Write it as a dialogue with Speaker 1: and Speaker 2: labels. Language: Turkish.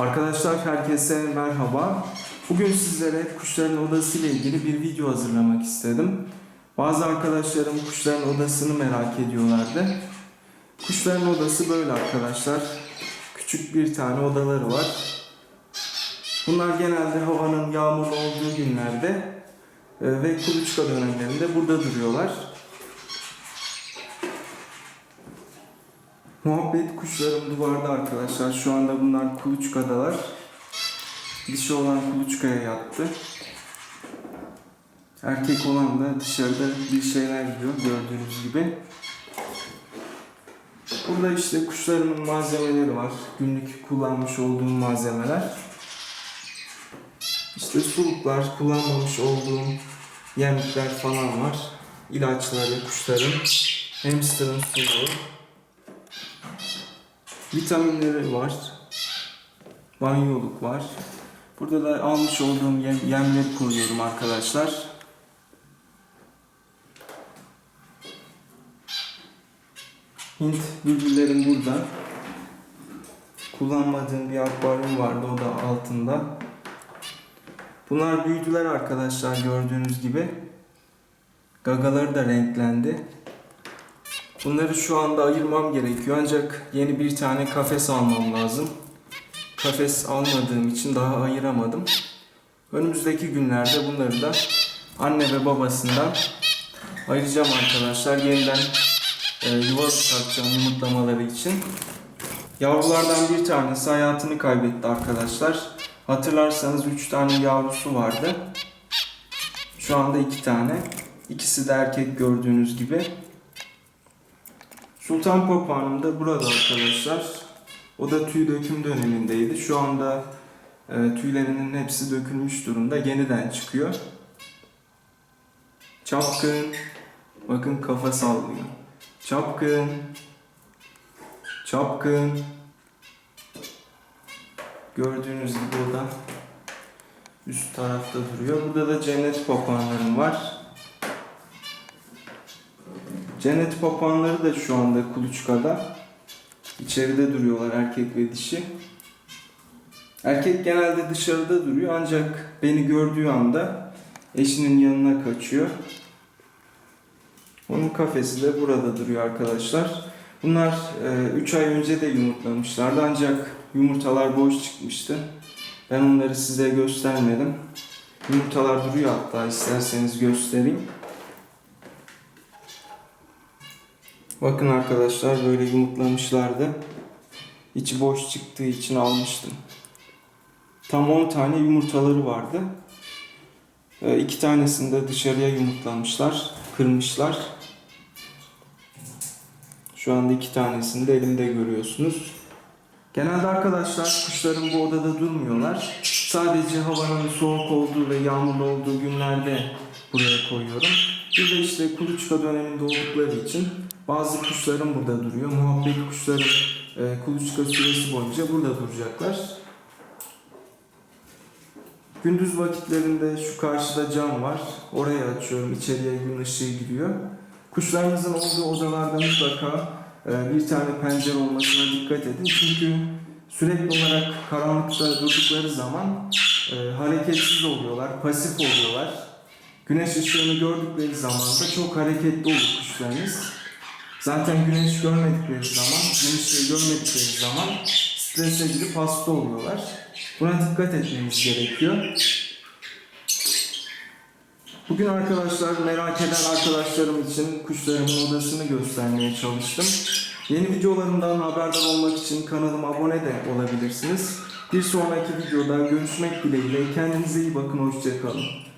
Speaker 1: Arkadaşlar herkese merhaba. Bugün sizlere kuşların odası ile ilgili bir video hazırlamak istedim. Bazı arkadaşlarım kuşların odasını merak ediyorlardı. Kuşların odası böyle arkadaşlar. Küçük bir tane odaları var. Bunlar genelde havanın yağmurlu olduğu günlerde e, ve kuluçka dönemlerinde burada duruyorlar. Muhabbet kuşlarım duvarda arkadaşlar. Şu anda bunlar kuluçkadalar. Dişi olan kuluçkaya yattı. Erkek olan da dışarıda bir şeyler yiyor gördüğünüz gibi. Burada işte kuşlarımın malzemeleri var. Günlük kullanmış olduğum malzemeler. İşte suluklar, kullanmamış olduğum yemlikler falan var. İlaçları, kuşların, hamsterın suluğu. Vitaminleri var. Banyoluk var. Burada da almış olduğum yem, yemleri koyuyorum arkadaşlar. Hint bülbüllerim burada. Kullanmadığım bir akvaryum vardı o da altında. Bunlar büyüdüler arkadaşlar gördüğünüz gibi. Gagaları da renklendi. Bunları şu anda ayırmam gerekiyor ancak yeni bir tane kafes almam lazım. Kafes almadığım için daha ayıramadım. Önümüzdeki günlerde bunları da anne ve babasından ayıracağım arkadaşlar. Yeniden e, yuva takacağım yumurtlamaları için. Yavrulardan bir tanesi hayatını kaybetti arkadaşlar. Hatırlarsanız 3 tane yavrusu vardı. Şu anda 2 tane. İkisi de erkek gördüğünüz gibi. Sultan Papağanım da burada arkadaşlar. O da tüy döküm dönemindeydi. Şu anda e, tüylerinin hepsi dökülmüş durumda. Yeniden çıkıyor. Çapkın. Bakın kafa sallıyor. Çapkın. Çapkın. Gördüğünüz gibi o da üst tarafta duruyor. Burada da cennet papağanlarım var. Cennet papağanları da şu anda kuluçkada. İçeride duruyorlar erkek ve dişi. Erkek genelde dışarıda duruyor ancak beni gördüğü anda eşinin yanına kaçıyor. Onun kafesi de burada duruyor arkadaşlar. Bunlar 3 ay önce de yumurtlamışlardı ancak yumurtalar boş çıkmıştı. Ben onları size göstermedim. Yumurtalar duruyor hatta isterseniz göstereyim. Bakın arkadaşlar böyle yumurtlamışlardı. İçi boş çıktığı için almıştım. Tam 10 tane yumurtaları vardı. Ee, iki tanesini de dışarıya yumurtlamışlar. Kırmışlar. Şu anda iki tanesini de elimde görüyorsunuz. Genelde arkadaşlar kuşların bu odada durmuyorlar. Sadece havanın soğuk olduğu ve yağmurlu olduğu günlerde buraya koyuyorum. Bir de işte kuluçka döneminde oldukları için bazı kuşlarım burada duruyor. Muhabbet kuşlarım e, kuluçka süresi boyunca burada duracaklar. Gündüz vakitlerinde şu karşıda cam var. Oraya açıyorum. İçeriye gün ışığı giriyor. Kuşlarınızın olduğu odalarda mutlaka e, bir tane pencere olmasına dikkat edin. Çünkü sürekli olarak karanlıkta durdukları zaman e, hareketsiz oluyorlar, pasif oluyorlar. Güneş ışığını gördükleri zaman da çok hareketli olur kuşlarınız. Zaten güneş görmedikleri zaman, güneş ışığı görmedikleri zaman strese girip hasta oluyorlar. Buna dikkat etmemiz gerekiyor. Bugün arkadaşlar merak eden arkadaşlarım için kuşlarımın odasını göstermeye çalıştım. Yeni videolarımdan haberdar olmak için kanalıma abone de olabilirsiniz. Bir sonraki videoda görüşmek dileğiyle kendinize iyi bakın hoşçakalın.